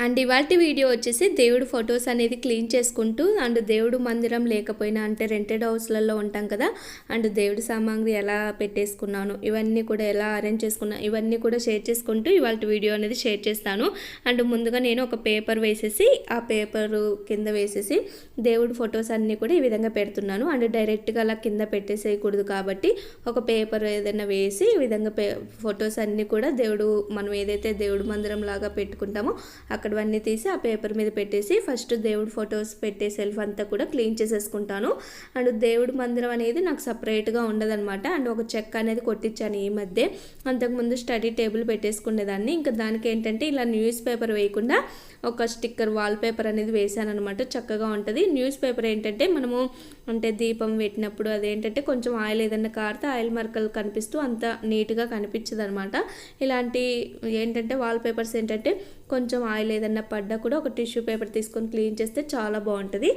And ఇవాళ video వచ్చేసి దేవుడు ఫొటోస్ అనేది క్లీన్ చేసుకుంటూ అండ్ దేవుడు మందిరం లేకపోయినా అంటే రెంటెడ్ హౌస్లలో ఉంటాం కదా అండ్ దేవుడి సామాగ్రి ఎలా పెట్టేసుకున్నాను ఇవన్నీ కూడా ఎలా అరేంజ్ చేసుకున్నాను ఇవన్నీ కూడా షేర్ చేసుకుంటూ ఇవాళ వీడియో అనేది షేర్ చేస్తాను. అండ్ ముందుగా నేను ఒక పేపర్ వేసేసి ఆ పేపర్ కింద వేసేసి దేవుడి ఫొటోస్ అన్నీ కూడా ఈ విధంగా పెడుతున్నాను. అండ్ డైరెక్ట్గా అలా కింద పెట్టేసేయకూడదు కాబట్టి ఒక పేపర్ ఏదైనా వేసి ఈ విధంగా పే ఫొటోస్ అన్నీ కూడా దేవుడు మనం ఏదైతే దేవుడు మందిరం లాగా పెట్టుకుంటామో అక్కడ అక్కడవన్నీ తీసి ఆ పేపర్ మీద పెట్టేసి ఫస్ట్ దేవుడు ఫొటోస్ పెట్టే సెల్ఫ్ అంతా కూడా క్లీన్ చేసేసుకుంటాను. అండ్ దేవుడు మందిరం అనేది నాకు సపరేట్గా ఉండదనమాట అండ్ ఒక చెక్క అనేది కొట్టించాను ఈ మధ్య. అంతకుముందు స్టడీ టేబుల్ పెట్టేసుకునేదాన్ని. ఇంకా దానికి ఏంటంటే ఇలా న్యూస్ పేపర్ వేయకుండా ఒక స్టిక్కర్ వాల్ పేపర్ అనేది వేసాను అనమాట చక్కగా ఉంటుంది. న్యూస్ పేపర్ ఏంటంటే మనము అంటే దీపం పెట్టినప్పుడు అదేంటంటే కొంచెం ఆయిల్ ఏదైనా కారితే ఆయిల్ మరకలు కనిపిస్తూ అంత నీట్గా కనిపించదు అనమాట ఇలాంటి ఏంటంటే వాల్ పేపర్స్ ఏంటంటే కొంచెం ఆయిల్ ఏదన్నా పడ్డా కూడా ఒక టిష్యూ పేపర్ తీసుకొని క్లీన్ చేస్తే చాలా బాగుంటుంది.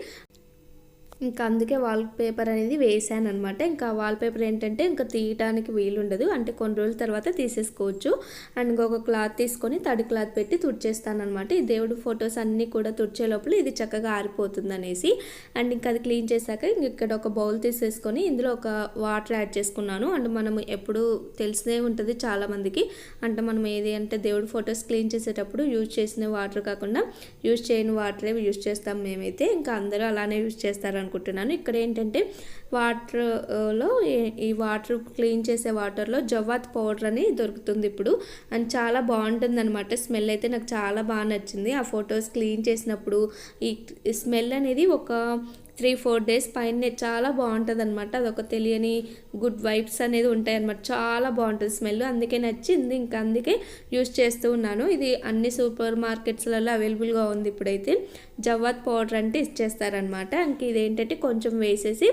ఇంకా అందుకే వాల్ పేపర్ అనేది వేసాను అనమాట ఇంకా వాల్ పేపర్ ఏంటంటే ఇంకా తీయటానికి వీలుండదు. అంటే కొన్ని రోజుల తర్వాత తీసేసుకోవచ్చు. అండ్ ఇంకొక క్లాత్ తీసుకొని తడి క్లాత్ పెట్టి తుడిచేస్తానమాట ఈ దేవుడు ఫొటోస్ అన్నీ కూడా తుడిచే లోపల ఇది చక్కగా ఆరిపోతుంది అనేసి అండ్ ఇంకా అది క్లీన్ చేశాక ఇక్కడ ఒక బౌల్ తీసేసుకొని ఇందులో ఒక వాటర్ యాడ్ చేసుకున్నాను. అండ్ మనం ఎప్పుడు తెలిసే ఉంటుంది చాలామందికి. అంటే మనం ఏది అంటే దేవుడు ఫొటోస్ క్లీన్ చేసేటప్పుడు యూజ్ చేసిన వాటర్ కాకుండా యూజ్ చేయని వాటరే యూజ్ చేస్తాం మేమైతే. ఇంకా అందరూ అలానే యూజ్ చేస్తారు అనుకుంటున్నాను. ఇక్కడ ఏంటంటే వాటర్లో ఈ వాటర్ క్లీన్ చేసే వాటర్లో జవ్వాత్ పౌడర్ అని దొరుకుతుంది ఇప్పుడు. అండ్ చాలా బాగుంటుంది అనమాట స్మెల్ అయితే నాకు చాలా బాగా నచ్చింది. ఆ ఫొటోస్ క్లీన్ చేసినప్పుడు ఈ స్మెల్ అనేది ఒక త్రీ ఫోర్ డేస్ పైన చాలా బాగుంటుంది అనమాట అదొక తెలియని గుడ్ వైబ్స్ అనేది ఉంటాయి అనమాట చాలా బాగుంటుంది స్మెల్. అందుకే నచ్చింది. ఇంకా అందుకే యూస్ చేస్తూ ఉన్నాను. ఇది అన్ని సూపర్ మార్కెట్స్లలో అవైలబుల్గా ఉంది ఇప్పుడైతే. జవాత్ పౌడర్ అంటే ఇచ్చేస్తారనమాట ఇంక ఇదేంటంటే కొంచెం వేసేసి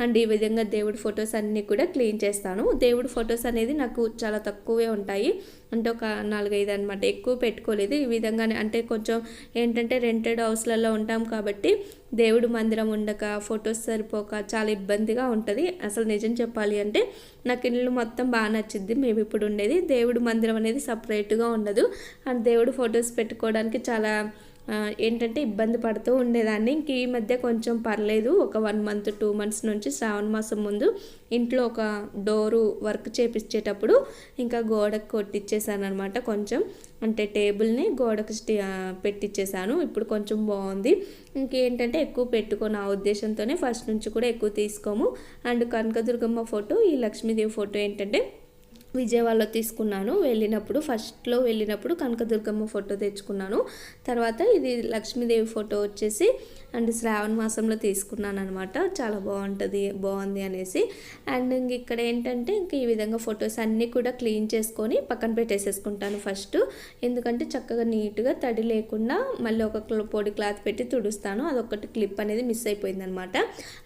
అండ్ ఈ విధంగా దేవుడి ఫొటోస్ అన్నీ కూడా క్లీన్ చేస్తాను. దేవుడి ఫొటోస్ అనేది నాకు చాలా తక్కువే ఉంటాయి. అంటే ఒక నాలుగైదు అనమాట ఎక్కువ పెట్టుకోలేదు. ఈ విధంగానే అంటే కొంచెం ఏంటంటే రెంటెడ్ హౌస్లలో ఉంటాం కాబట్టి దేవుడు మందిరం ఉండక ఫొటోస్ సరిపోక చాలా ఇబ్బందిగా ఉంటుంది. అసలు నిజం చెప్పాలి అంటే నాకు ఇల్లు మొత్తం బాగా నచ్చింది మేము ఇప్పుడు ఉండేది దేవుడు మందిరం అనేది సపరేట్గా ఉండదు. అండ్ దేవుడు ఫొటోస్ పెట్టుకోవడానికి చాలా ఏంటంటే ఇబ్బంది పడుతూ ఉండేదాన్ని. ఇంక ఈ మధ్య కొంచెం పర్లేదు. ఒక వన్ మంత్ టూ మంత్స్ నుంచి శ్రావణ మాసం ముందు ఇంట్లో ఒక డోరు వర్క్ చేపించేటప్పుడు ఇంకా గోడకు కొట్టించేసాను అనమాట కొంచెం. అంటే టేబుల్ని గోడకు పెట్టించేసాను ఇప్పుడు కొంచెం బాగుంది. ఇంకేంటంటే ఎక్కువ పెట్టుకోను. ఆ ఉద్దేశంతోనే ఫస్ట్ నుంచి కూడా ఎక్కువ తీసుకోము. అండ్ కనకదుర్గమ్మ ఫోటో ఈ లక్ష్మీదేవి ఫోటో ఏంటంటే విజయవాడలో తీసుకున్నాను. వెళ్ళినప్పుడు ఫస్ట్లో వెళ్ళినప్పుడు కనకదుర్గమ్మ ఫోటో తెచ్చుకున్నాను. తర్వాత ఇది లక్ష్మీదేవి ఫోటో వచ్చేసి అండ్ శ్రావణ మాసంలో తీసుకున్నాను అనమాట చాలా బాగుంటుంది బాగుంది అనేసి. అండ్ ఇంక ఇక్కడ ఏంటంటే ఇంక ఈ విధంగా ఫొటోస్ అన్నీ కూడా క్లీన్ చేసుకొని పక్కన పెట్టేసేసుకుంటాను ఫస్ట్. ఎందుకంటే చక్కగా నీట్గా తడి లేకుండా మళ్ళీ ఒక పొడి క్లాత్ పెట్టి తుడుస్తాను. అదొకటి క్లిప్ అనేది మిస్ అయిపోయింది అనమాట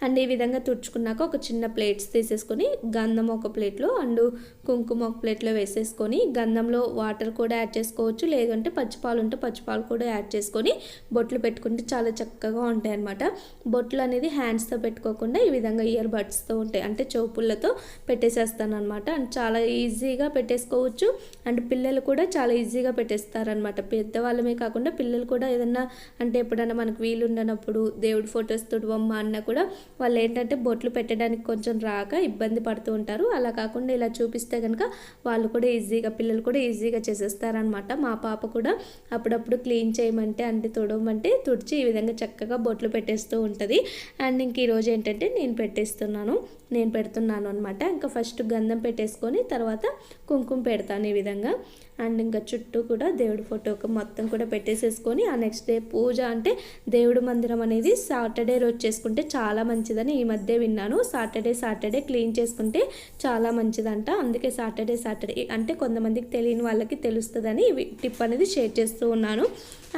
అండ్ ఈ విధంగా తుడుచుకున్నాక ఒక చిన్న ప్లేట్స్ తీసేసుకొని గంధం ఒక ప్లేట్లో అండ్ కుంకుమ ఒక ప్లేట్లో వేసేసుకొని గంధంలో వాటర్ కూడా యాడ్ చేసుకోవచ్చు. లేదంటే పచ్చిపాలు ఉంటే పచ్చిపాలు కూడా యాడ్ చేసుకొని బొట్లు పెట్టుకుంటే చాలా చక్కగా ఉంటాయి అనమాట బొట్లు అనేది హ్యాండ్స్తో పెట్టుకోకుండా ఈ విధంగా ఇయర్ బడ్స్తో ఉంటాయి. అంటే చౌపుళ్ళతో పెట్టేసేస్తాను అనమాట అండ్ చాలా ఈజీగా పెట్టేసుకోవచ్చు. అండ్ పిల్లలు కూడా చాలా ఈజీగా పెట్టేస్తారనమాట పెద్దవాళ్ళమే కాకుండా పిల్లలు కూడా ఏదన్నా అంటే ఎప్పుడైనా మనకు వీలు ఉండనప్పుడు దేవుడి ఫొటోస్ తుడవమ్మ అన్న కూడా వాళ్ళు ఏంటంటే బొట్లు పెట్టడానికి కొంచెం రాక ఇబ్బంది పడుతూ ఉంటారు. అలా కాకుండా ఇలా చూపిస్తే కనుక వాళ్ళు కూడా ఈజీగా పిల్లలు కూడా ఈజీగా చేసేస్తారనమాట మా పాప కూడా అప్పుడప్పుడు క్లీన్ చేయమంటే అంటే తుడవమంటే తుడిచి ఈ విధంగా చక్కగా బొట్లు పెట్టేస్తూ ఉంటుంది. అండ్ ఇంక ఈరోజు ఏంటంటే నేను పెట్టేస్తున్నాను. నేను పెడుతున్నాను అనమాట ఇంకా ఫస్ట్ గంధం పెట్టేసుకొని తర్వాత కుంకుమ పెడతాను ఈ విధంగా. అండ్ ఇంకా చుట్టూ కూడా దేవుడి ఫోటోకి మొత్తం కూడా పెట్టేసేసుకొని ఆ నెక్స్ట్ డే పూజ అంటే దేవుడు మందిరం అనేది సాటర్డే రోజు చేసుకుంటే చాలా మంచిదని ఈ మధ్య విన్నాను. సాటర్డే సాటర్డే క్లీన్ చేసుకుంటే చాలా మంచిదంట. అందుకే సాటర్డే సాటర్డే అంటే కొంతమందికి తెలియని వాళ్ళకి తెలుస్తుందని టిప్ అనేది షేర్ చేస్తూ ఉన్నాను.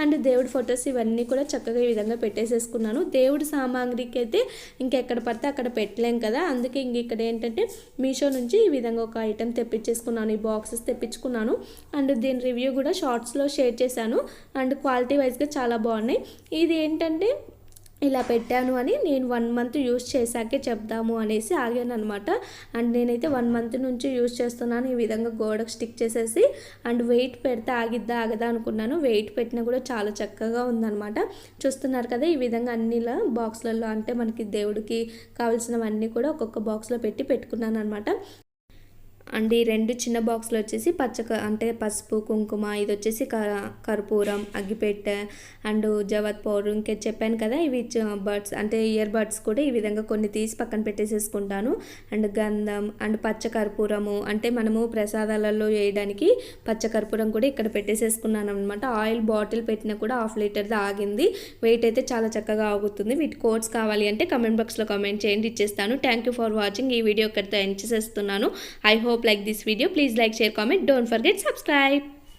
అండ్ దేవుడి ఫొటోస్ ఇవన్నీ కూడా చక్కగా ఈ విధంగా పెట్టేసేసుకున్నాను. దేవుడి సామాగ్రికి అయితే ఇంకెక్కడ పడితే అక్కడ పెట్టలేం కదా. అందుకే ఇంక ఇక్కడ ఏంటంటే మీషో నుంచి ఈ విధంగా ఒక ఐటెం తెప్పించేసుకున్నాను ఈ బాక్సెస్ తెప్పించుకున్నాను. అండ్ దీని రివ్యూ కూడా షార్ట్స్లో షేర్ చేశాను. అండ్ క్వాలిటీ వైజ్గా చాలా బాగున్నాయి. ఇది ఏంటంటే ఇలా పెట్టాను అని నేను వన్ మంత్ యూస్ చేశాకే చెప్దాము అనేసి ఆగాను అనమాట అండ్ నేనైతే వన్ మంత్ నుంచి యూస్ చేస్తున్నాను. ఈ విధంగా గోడకు స్టిక్ చేసేసి అండ్ వెయిట్ పెడితే ఆగిద్దా ఆగదా అనుకున్నాను. వెయిట్ పెట్టినా కూడా చాలా చక్కగా ఉందన్నమాట. చూస్తున్నారు కదా ఈ విధంగా అన్నిలా బాక్స్లలో అంటే మనకి దేవుడికి కావాల్సినవన్నీ కూడా ఒక్కొక్క బాక్స్లో పెట్టి పెట్టుకున్నాను అనమాట అండ్ ఈ రెండు చిన్న బాక్స్లు వచ్చేసి పచ్చ అంటే పసుపు కుంకుమ ఇది వచ్చేసి క- కర్పూరం అగ్గిపెట్టె అండ్ జవత్ పౌడర్ ఇంకా చెప్పాను కదా ఇవి బర్డ్స్ అంటే ఇయర్ బర్డ్స్ కూడా ఈ విధంగా కొన్ని తీసి పక్కన పెట్టేసేసుకుంటాను. అండ్ గంధం అండ్ పచ్చ కర్పూరము అంటే మనము ప్రసాదాలలో వేయడానికి పచ్చ కర్పూరం కూడా ఇక్కడ పెట్టేసేసుకున్నాను అనమాట ఆయిల్ బాటిల్ పెట్టినా కూడా హాఫ్ లీటర్ది ఆగింది వెయిట్ అయితే చాలా చక్కగా ఆగుతుంది. వీటి కోడ్స్ కావాలి అంటే కమెంట్ బాక్స్లో కమెంట్ చేయండి. ఇచ్చేస్తాను. Thank you for watching. ఈ వీడియో ఇక్కడితో ఎండ్ చేసేస్తున్నాను. I hope hope like this video. Please like, share, comment. Don't forget subscribe.